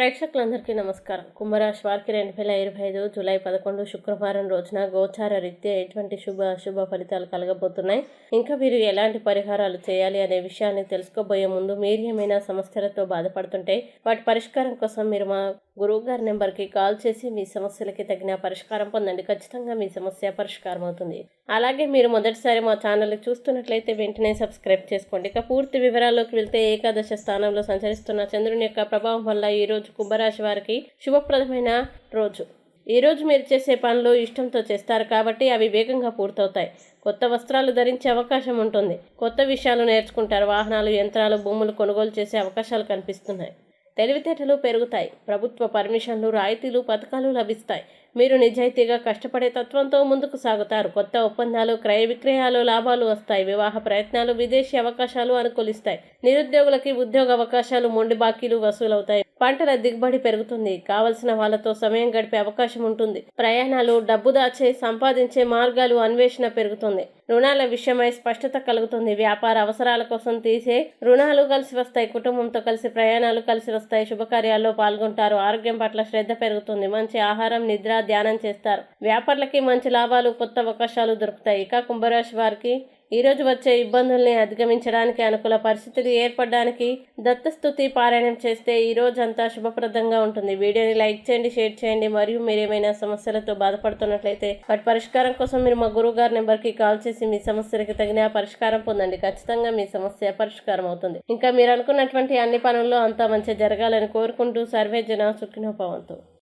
ప్రేక్షకులందరికీ నమస్కారం. కుంభరాశి వారికి రెండు వేల ఇరవై ఐదు జూలై పదకొండు శుక్రవారం రోజున గోచార రీత్యా ఎటువంటి శుభ అశుభ ఫలితాలు కలగబోతున్నాయి? ఇంకా మీరు ఎలాంటి పరిహారాలు చేయాలి అనే విషయాన్ని తెలుసుకోబోయే ముందు మీరు ఏమైనా సమస్యలతో బాధపడుతుంటే వాటి పరిష్కారం కోసం మీరు మా గురువు గారి నెంబర్కి కాల్ చేసి మీ సమస్యలకి తగిన పరిష్కారం పొందండి. ఖచ్చితంగా మీ సమస్య పరిష్కారం అవుతుంది. అలాగే మీరు మొదటిసారి మా ఛానల్ చూస్తున్నట్లయితే వెంటనే సబ్స్క్రైబ్ చేసుకోండి. ఇక పూర్తి వివరాల్లోకి వెళ్తే ఏకాదశ స్థానంలో సంచరిస్తున్న చంద్రుని యొక్క ప్రభావం వల్ల ఈ రోజు కుంభరాశి వారికి శుభప్రదమైన రోజు. ఈ రోజు మీరు చేసే పనులు ఇష్టంతో చేస్తారు కాబట్టి అవి వేగంగా పూర్తవుతాయి. కొత్త వస్త్రాలు ధరించే అవకాశం ఉంటుంది. కొత్త విషయాలు నేర్చుకుంటారు. వాహనాలు యంత్రాలు భూములు కొనుగోలు చేసే అవకాశాలు కనిపిస్తున్నాయి. తెలివితేటలు పెరుగుతాయి. ప్రభుత్వ పర్మిషన్లు రాయితీలు పథకాలు లభిస్తాయి. మీరు నిజాయితీగా కష్టపడే తత్వంతో ముందుకు సాగుతారు. కొత్త ఒప్పందాలు క్రయ విక్రయాలు లాభాలు వస్తాయి. వివాహ ప్రయత్నాలు విదేశీ అవకాశాలు అనుకూలిస్తాయి. నిరుద్యోగులకి ఉద్యోగ అవకాశాలు మొండి బాకీలు వసూలవుతాయి. పంటల దిగుబడి పెరుగుతుంది. కావలసిన వాళ్ళతో సమయం గడిపే అవకాశం ఉంటుంది. ప్రయాణాలు డబ్బు దాచే సంపాదించే మార్గాలు అన్వేషణ పెరుగుతుంది. రుణాల విషయమై స్పష్టత కలుగుతుంది. వ్యాపార అవసరాల కోసం తీసే రుణాలు కలిసి వస్తాయి. కుటుంబంతో కలిసి ప్రయాణాలు కలిసి వస్తాయి. శుభకార్యాల్లో పాల్గొంటారు. ఆరోగ్యం పట్ల శ్రద్ధ పెరుగుతుంది. మంచి ఆహారం నిద్ర ధ్యానం చేస్తారు. వ్యాపారులకి మంచి లాభాలు కొత్త అవకాశాలు దొరుకుతాయి. ఇక కుంభరాశి వారికి ఈరోజు వచ్చే ఇబ్బందుల్ని అధిగమించడానికి అనుకూల పరిస్థితులు ఏర్పడడానికి దత్తస్థుతి పారాయణం చేస్తే ఈ అంతా శుభప్రదంగా ఉంటుంది. వీడియోని లైక్ చేయండి షేర్ చేయండి. మరియు మీరు ఏమైనా సమస్యలతో బాధపడుతున్నట్లయితే వాటి పరిష్కారం కోసం మీరు మా గురువు గారి నెంబర్కి కాల్ చేసి మీ సమస్యలకి తగిన పరిష్కారం పొందండి. ఖచ్చితంగా మీ సమస్య పరిష్కారం అవుతుంది. ఇంకా మీరు అనుకున్నటువంటి అన్ని పనుల్లో అంతా మంచి జరగాలని కోరుకుంటూ సర్వే జన సుఖినోపవంతు